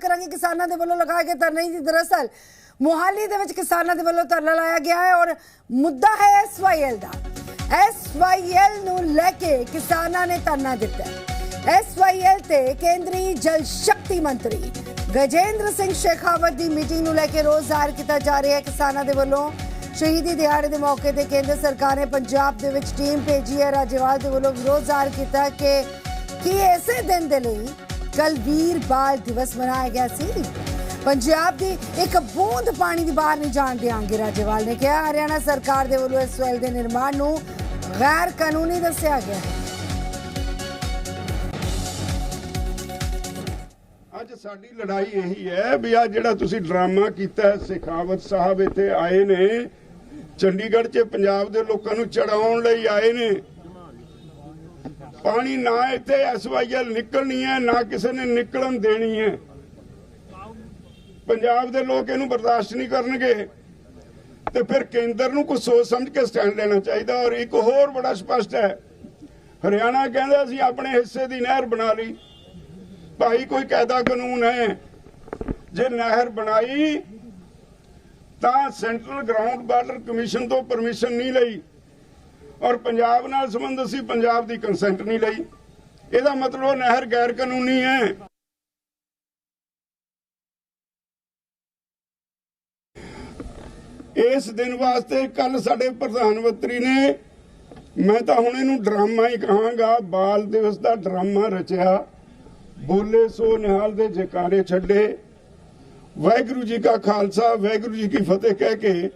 ਕਰਾਂਗੇ, ਕਿਸਾਨਾਂ ਦੇ ਵੱਲੋਂ ਲਗਾਏ ਗਏ ਧਰਨੇ ਦੀ ਦਰਅਸਲ ਮੋਹਾਲੀ ਦੇ ਵਿੱਚ ਕਿਸਾਨਾਂ ਦੇ ਵੱਲੋਂ ਧਰਨਾ ਲਾਇਆ ਗਿਆ ਹੈ ਔਰ ਮੁੱਦਾ ਹੈ ਐਸਵਾਈਐਲ ਦਾ। ਐਸਵਾਈਐਲ ਨੂੰ ਲੈ ਕੇ ਕਿਸਾਨਾਂ ਨੇ ਧਰਨਾ ਦਿੱਤਾ ਐਸਵਾਈਐਲ ਤੇ ਕੇਂਦਰੀ ਜਲ ਸ਼ਕਤੀ ਮੰਤਰੀ ਗਜੇਂਦਰ ਸਿੰਘ ਸ਼ੇਖਾਵਤ ਦੀ ਮੀਟਿੰਗ ਨੂੰ ਲੈ ਕੇ ਰੋਸ ਜ਼ਾਹਰ ਕੀਤਾ ਜਾ ਰਿਹਾ ਹੈ। ਕਿਸਾਨਾਂ ਦੇ ਵੱਲੋਂ ਸ਼ਹੀਦੀ ਦਿਹਾੜੇ ਦੇ ਮੌਕੇ ਤੇ ਕੇਂਦਰ ਸਰਕਾਰ ਨੇ ਪੰਜਾਬ ਦੇ ਵਿੱਚ ਟੀਮ ਭੇਜੀ ਹੈ। ਰਾਜੇਵਾਲ ਦੇ ਵੱਲੋਂ ਵਿਰੋਧ ਜ਼ਾਹਰ ਕੀਤਾ ਕਿ ਕੀ ਇਸੇ ਦਿਨ ਦੇ ਲਈ ਕੱਲ ਵੀਰ ਬਾਲ ਦਿਵਸ ਮਨਾਇਆ ਗਿਆ ਸੀ ਪੰਜਾਬ ਦੀ ਇੱਕ ਬੂੰਦ ਪਾਣੀ ਦੀ ਬਾਹਰ ਨਹੀਂ ਜਾਣ ਦੇਵਾਂਗੇ ਰਾਜੇਵਾਲ ਨੇ ਕਿਹਾ ਹਰਿਆਣਾ ਸਰਕਾਰ ਦੇ ਵੱਲੋਂ ਇਸ ਵੈਲ ਦੇ ਨਿਰਮਾਣ ਨੂੰ ਗੈਰ ਕਾਨੂੰਨੀ ਦੱਸਿਆ ਗਿਆ ਹੈ ਅੱਜ ਸਾਡੀ ਲੜਾਈ ਇਹੀ ਹੈ ਵੀ ਆ ਜਿਹੜਾ ਤੁਸੀਂ ਡਰਾਮਾ ਕੀਤਾ ਹੈ, ਸਿਖਾਵਤ ਸਾਹਿਬ ਇੱਥੇ ਆਏ ਨੇ ਚੰਡੀਗੜ੍ਹ 'ਚ ਪੰਜਾਬ ਦੇ ਲੋਕਾਂ ਨੂੰ ਚੜਾਉਣ ਲਈ ਆਏ ਨੇ ਪਾਣੀ ਨਾ ਇੱਥੇ ਐਸਵਾਈਐਲ ਨਿਕਲਣੀ ਹੈ, ਨਾ ਕਿਸੇ ਨੇ ਨਿਕਲਣ ਦੇਣੀ ਹੈ। ਪੰਜਾਬ ਦੇ ਲੋਕ ਇਹਨੂੰ ਬਰਦਾਸ਼ਤ ਨਹੀਂ ਕਰਨਗੇ। ਤੇ ਫਿਰ ਕੇਂਦਰ ਨੂੰ ਕੁਝ ਸੋਚ ਸਮਝ ਕੇ ਸਟੈਂਡ ਲੈਣਾ ਚਾਹੀਦਾ ਔਰ ਇੱਕ ਹੋਰ ਬੜਾ ਸਪਸ਼ਟ ਹੈ। ਹਰਿਆਣਾ ਕਹਿੰਦਾ ਅਸੀਂ ਆਪਣੇ ਹਿੱਸੇ ਦੀ ਨਹਿਰ ਬਣਾ ਲਈ। ਭਾਈ ਕੋਈ ਕਾਇਦਾ ਕਾਨੂੰਨ ਹੈ। ਜੇ ਨਹਿਰ ਬਣਾਈ ਤਾਂ ਸੈਂਟਰਲ ਗਰਾਊਂਡ ਵਾਟਰ ਕਮਿਸ਼ਨ ਤੋਂ ਪਰਮਿਸ਼ਨ ਨਹੀਂ ਲਈ। ਔਰ ਪੰਜਾਬ ਨਾਲ ਸੰਬੰਧ ਸੀ, ਪੰਜਾਬ ਦੀ ਕੰਸੈਂਟ ਨਹੀਂ ਲਈ। ਇਹਦਾ ਮਤਲਬ ਉਹ ਨਹਿਰ ਗੈਰ ਕਾਨੂੰਨੀ ਹੈ। ਇਸ ਦਿਨ ਵਾਸਤੇ ਕੱਲ ਸਾਡੇ ਪ੍ਰਧਾਨ ਮੰਤਰੀ ਨੇ, ਮੈਂ ਤਾਂ ਹੁਣ ਇਹਨੂੰ ਡਰਾਮਾ ਹੀ ਕਹਾਂਗਾ, ਬਾਲ ਦਿਵਸ ਦਾ ਡਰਾਮਾ ਰਚਿਆ। ਬੋਲੇ ਸੋ ਨਿਹਾਲ ਦੇ ਜਕਾਰੇ ਛੱਡੇ। ਵਾਹਿਗੁਰੂ ਜੀ ਕਾ ਖਾਲਸਾ, ਵਾਹਿਗੁਰੂ ਜੀ ਕੀ ਫਤਿਹ ਕਹਿ ਕੇ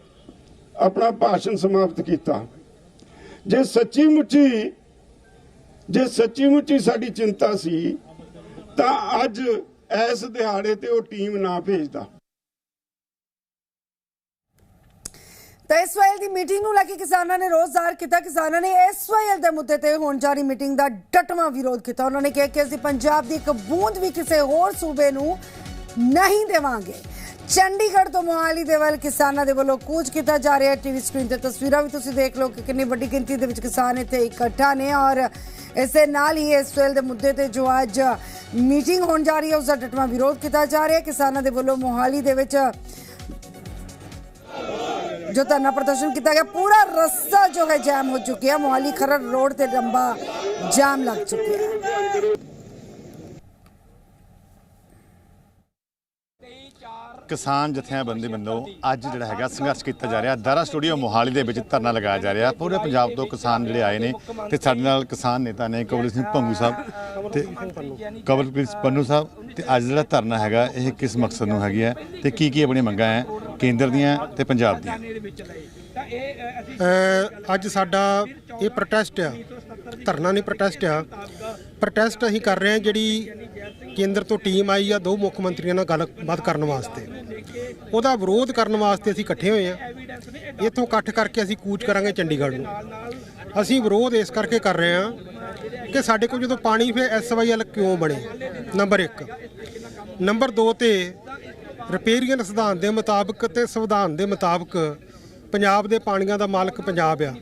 ਆਪਣਾ ਭਾਸ਼ਣ ਸਮਾਪਤ ਕੀਤਾ। ਜੇ ਸੱਚੀ ਮੁੱਚੀ, ਜੇ ਸੱਚੀ ਮੁੱਚੀ ਸਾਡੀ ਚਿੰਤਾ ਸੀ, ਤਾਂ ਅੱਜ ਇਸ ਦਿਹਾੜੇ ਤੇ ਉਹ ਟੀਮ ਨਾ ਭੇਜਦਾ। ਤਾਂ ਐਸਵਾਈਐਲ ਦੀ ਮੀਟਿੰਗ ਨੂੰ ਲੈ ਕੇ ਕਿਸਾਨਾਂ ਨੇ ਰੋਜ਼ ਜ਼ਾਹਰ ਕੀਤਾ। ਕਿਸਾਨਾਂ ਨੇ ਐਸਵਾਈਐਲ ਦੇ ਮੁੱਦੇ ਤੇ ਹੋਣ ਜਾਰੀ ਮੀਟਿੰਗ ਦਾ ਡਟਵਾਂ ਵਿਰੋਧ ਕੀਤਾ। ਉਹਨਾਂ ਨੇ ਕਿਹਾ ਕਿ ਅਸੀਂ ਪੰਜਾਬ ਦੀ ਇੱਕ ਬੂੰਦ ਵੀ ਕਿਸੇ ਹੋਰ ਸੂਬੇ ਨੂੰ ਨਹੀਂ ਦੇਵਾਂਗੇ। ਚੰਡੀਗੜ੍ਹ ਤੋਂ ਮੋਹਾਲੀ ਦੇ ਵੱਲ ਕਿਸਾਨਾਂ ਦੇ ਵੱਲੋਂ ਕੂਚ ਕੀਤਾ ਜਾ ਰਿਹਾ ਹੈ ਟੀਵੀ ਸਕਰੀਨ ਤੇ ਤਸਵੀਰਾਂ ਵੀ ਤੁਸੀਂ ਦੇਖ ਲਓ ਕਿ ਕਿੰਨੀ ਵੱਡੀ ਗਿਣਤੀ ਦੇ ਵਿੱਚ ਕਿਸਾਨ ਇੱਥੇ ਇਕੱਠਾ ਨੇ ਔਰ ਇਸੇ ਨਾਲ ਹੀ ਐਸਵਾਈਐਲ ਦੇ ਮੁੱਦੇ ਤੇ ਜੋ ਅੱਜ ਮੀਟਿੰਗ ਹੋਣ ਜਾ ਰਹੀ ਹੈ, ਉਸ ਦਾ ਡਟਵਾਂ ਵਿਰੋਧ ਕੀਤਾ ਜਾ ਰਿਹਾ ਹੈ। ਕਿਸਾਨਾਂ ਦੇ ਵੱਲੋਂ ਮੋਹਾਲੀ ਦੇ ਵਿੱਚ ਜੋ ਧਰਨਾ ਪ੍ਰਦਰਸ਼ਨ ਕੀਤਾ ਗਿਆ, ਪੂਰਾ ਰਸਤਾ ਜੋ ਹੈ, ਜਾਮ ਹੋ ਚੁੱਕਿਆ। ਮੋਹਾਲੀ ਖਰੜ ਰੋਡ ਤੇ ਲੰਬਾ ਜਾਮ ਲੱਗ ਚੁੱਕਿਆ ਹੈ। ਕਿਸਾਨ ਜਥੇਬੰਦੀ ਵੱਲੋਂ ਅੱਜ ਜਿਹੜਾ ਹੈਗਾ ਸੰਘਰਸ਼ ਕੀਤਾ ਜਾ ਰਿਹਾ। ਦਾਰਾ ਸਟੂਡੀਓ ਮੋਹਾਲੀ ਦੇ ਵਿੱਚ ਧਰਨਾ ਲਗਾਇਆ ਜਾ ਰਿਹਾ। ਪੂਰੇ ਪੰਜਾਬ ਤੋਂ ਕਿਸਾਨ ਜਿਹੜੇ ਆਏ ਨੇ ਤੇ ਸਾਡੇ ਨਾਲ ਕਿਸਾਨ ਨੇਤਾ ਨੇ ਕਵਲ ਸਿੰਘ ਭੰਗੂ ਸਾਹਿਬ ਤੇ ਕਵਲਪ੍ਰੀਤ ਪੰਨੂ ਸਾਹਿਬ ਤੇ ਅੱਜ ਜਿਹੜਾ ਧਰਨਾ ਹੈਗਾ, ਇਹ ਕਿਸ ਮਕਸਦ ਨੂੰ ਹੈਗੀ ਹੈ ਤੇ ਕੀ ਕੀ ਆਪਣੀਆਂ ਮੰਗਾਂ ਹੈ ਕੇਂਦਰ ਦੀਆਂ ਤੇ ਪੰਜਾਬ ਦੀਆਂ? ਅੱਜ ਸਾਡਾ ਇਹ ਪ੍ਰੋਟੈਸਟ ਆ। ਧਰਨਾ ਨਹੀਂ ਪ੍ਰੋਟੈਸਟ ਆ। ਪ੍ਰੋਟੈਸਟ ਅਸੀਂ ਕਰ ਰਹੇ ਹਾਂ ਜਿਹੜੀ ਕੇਂਦਰ ਤੋਂ ਟੀਮ ਆਈ ਆ, ਦੋ ਮੁੱਖ ਮੰਤਰੀਆਂ ਨਾਲ ਗੱਲਬਾਤ ਕਰਨ ਵਾਸਤੇ। ਉਹਦਾ ਵਿਰੋਧ ਕਰਨ ਵਾਸਤੇ ਅਸੀਂ ਇਕੱਠੇ ਹੋਏ ਆ। ਇੱਥੋਂ ਇਕੱਠ ਕਰਕੇ ਅਸੀਂ ਕੂਚ ਕਰਾਂਗੇ ਚੰਡੀਗੜ੍ਹ ਨੂੰ। ਅਸੀਂ ਵਿਰੋਧ ਇਸ ਕਰਕੇ ਕਰ ਰਹੇ ਹਾਂ ਕਿ ਸਾਡੇ ਕੋਲ ਜਦੋਂ ਪਾਣੀ ਫਿਰ ਐਸਵਾਈਐਲ ਕਿਉਂ ਬਣੇ? ਨੰਬਰ 1 ਨੰਬਰ 2 ਤੇ ਰਿਪੇਰੀਅਨ ਸਿਧਾਂਤ ਦੇ ਮੁਤਾਬਕ ਤੇ ਸੰਵਿਧਾਨ ਦੇ ਮੁਤਾਬਕ ਪੰਜਾਬ ਦੇ ਪਾਣੀਆਂ ਦਾ ਮਾਲਕ ਪੰਜਾਬ ਆ।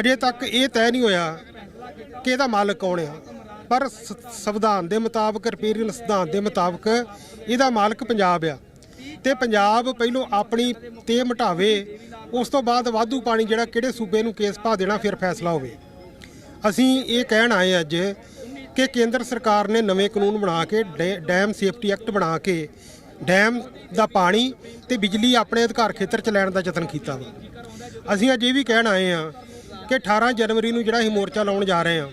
ਅਜੇ ਤੱਕ ਇਹ ਤੈਅ ਨਹੀਂ ਹੋਇਆ ਕਿ ਇਹਦਾ ਮਾਲਕ ਕੌਣ ਆ। ਪਰ ਸ- ਸੰਵਿਧਾਨ ਦੇ ਮੁਤਾਬਕ ਰਿਪੇਰੀਅਨ ਸਿਧਾਂਤ ਦੇ ਮੁਤਾਬਕ ਇਹਦਾ ਮਾਲਕ ਪੰਜਾਬ ਆ। ਤੇ ਪੰਜਾਬ ਪਹਿਲੋਂ ਆਪਣੀ ਤੇ ਮਟਾਵੇ, ਉਸ ਤੋਂ ਬਾਅਦ ਵਾਧੂ ਪਾਣੀ ਜਿਹੜਾ ਕਿਹੜੇ ਸੂਬੇ ਨੂੰ ਕੇਸ ਪਾ ਦੇਣਾ, ਫਿਰ ਫੈਸਲਾ ਹੋਵੇ। ਅਸੀਂ ਇਹ ਕਹਿਣ ਆਏ ਅੱਜ ਕਿ ਕੇਂਦਰ ਸਰਕਾਰ ਨੇ ਨਵੇਂ ਕਾਨੂੰਨ ਬਣਾ ਕੇ, ਡੈ- ਡੈਮ ਸੇਫਟੀ ਐਕਟ ਬਣਾ ਕੇ, ਡੈਮ ਦਾ ਪਾਣੀ ਤੇ ਬਿਜਲੀ ਆਪਣੇ ਅਧਿਕਾਰ ਖੇਤਰ ਚ ਲੈਣ ਦਾ ਯਤਨ ਕੀਤਾ ਵਾ। ਅਸੀਂ ਅੱਜ ਇਹ ਵੀ ਕਹਿਣ ਆਏ ਆ ਕਿ 18 ਜਨਵਰੀ ਨੂੰ ਜਿਹੜਾ ਅਸੀਂ ਮੋਰਚਾ ਲਾਉਣ ਜਾ ਰਹੇ ਆ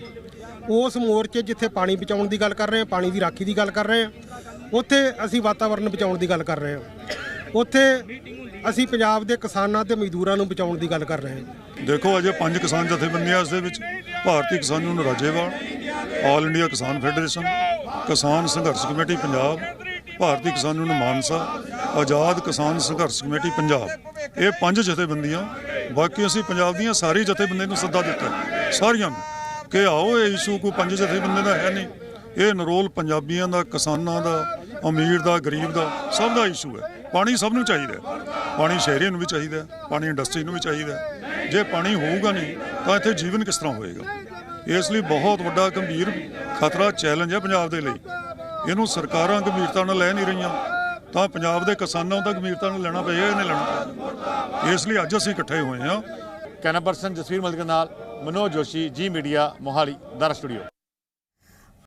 ਉਸ ਮੋਰਚੇ ਜਿੱਥੇ ਪਾਣੀ ਬਚਾਉਣ ਦੀ ਗੱਲ ਕਰ ਰਹੇ ਆ ਪਾਣੀ ਦੀ ਰਾਖੀ ਦੀ ਗੱਲ ਕਰ ਰਹੇ ਹਾਂ, ਉੱਥੇ ਅਸੀਂ ਵਾਤਾਵਰਣ ਬਚਾਉਣ ਦੀ ਗੱਲ ਕਰ ਰਹੇ ਹਾਂ। ਉੱਥੇ ਅਸੀਂ ਪੰਜਾਬ ਦੇ ਕਿਸਾਨਾਂ ਤੇ ਮਜ਼ਦੂਰਾਂ ਨੂੰ ਬਚਾਉਣ ਦੀ ਗੱਲ ਕਰ ਰਹੇ ਹਾਂ। ਦੇਖੋ, ਅਜੇ ਪੰਜ ਕਿਸਾਨ ਜਥੇਬੰਦੀਆਂ ਇਸ ਦੇ ਵਿੱਚ, Bharti Kisan union Rajewal all India Kisan federation, Kisan Sangharsh committee Punjab, ਭਾਰਤੀ ਕਿਸਾਨ ਯੂਨੀਅਨ ਮਾਨਸਾ, ਆਜ਼ਾਦ ਕਿਸਾਨ ਸੰਘਰਸ਼ ਕਮੇਟੀ ਪੰਜਾਬ। ਇਹ ਪੰਜ ਜਥੇਬੰਦੀਆਂ, ਬਾਕੀ ਅਸੀਂ ਪੰਜਾਬ ਦੀਆਂ ਸਾਰੀ ਜਥੇਬੰਦੀਆਂ ਨੂੰ ਸੱਦਾ ਦਿੱਤਾ। ਸਾਰੀਆਂ ਨੂੰ। ਕਿ ਆਓ ਇਹ ਇਸ਼ੂ ਕੋਈ ਪੰਜ ਜਥੇਬੰਦੀਆਂ ਦਾ ਹੈ ਨਹੀਂ। ਇਹ ਨਰੋਲ ਪੰਜਾਬੀਆਂ ਦਾ, ਕਿਸਾਨਾਂ ਦਾ, ਅਮੀਰ ਦਾ, ਗਰੀਬ ਦਾ ਸਭ ਦਾ ਇਸ਼ੂ ਹੈ। ਪਾਣੀ ਸਭ ਨੂੰ ਚਾਹੀਦਾ ਪਾਣੀ ਸ਼ਹਿਰੀ ਨੂੰ ਵੀ ਚਾਹੀਦਾ ਪਾਣੀ ਇੰਡਸਟਰੀ ਨੂੰ ਵੀ ਚਾਹੀਦਾ ਜੇ ਪਾਣੀ ਹੋਊਗਾ ਨਹੀਂ, ਤਾਂ ਇੱਥੇ ਜੀਵਨ ਕਿਸ ਤਰ੍ਹਾਂ ਹੋਏਗਾ? ਇਸ ਲਈ ਬਹੁਤ ਵੱਡਾ ਗੰਭੀਰ ਖਤਰਾ ਚੈਲੰਜ ਹੈ ਪੰਜਾਬ ਦੇ ਲਈ। ਇਹਨੂੰ ਸਰਕਾਰਾਂ ਗੰਭੀਰਤਾ ਨਾਲ ਲੈ ਨਹੀਂ ਰਹੀਆਂ। ਤਾਂ ਪੰਜਾਬ ਦੇ ਕਿਸਾਨਾਂ ਦਾ ਗੰਭੀਰਤਾ ਨਾਲ ਲੈਣਾ ਪਏਗਾ ਇਹਨੇ ਲੈਣਾ ਇਸ ਲਈ ਅੱਜ ਅਸੀਂ ਇਕੱਠੇ ਹੋਏ ਹਾਂ। ਕੈਮਰਾ ਪਰਸਨ ਜਸਵੀਰ ਮਲਕ ਨਾਲ। ਮਨੋਜ ਜੋਸ਼ੀ ਜੀ ਮੀਡੀਆ ਮੋਹਾਲੀ ਦਾਰਾ ਸਟੂਡੀਓ।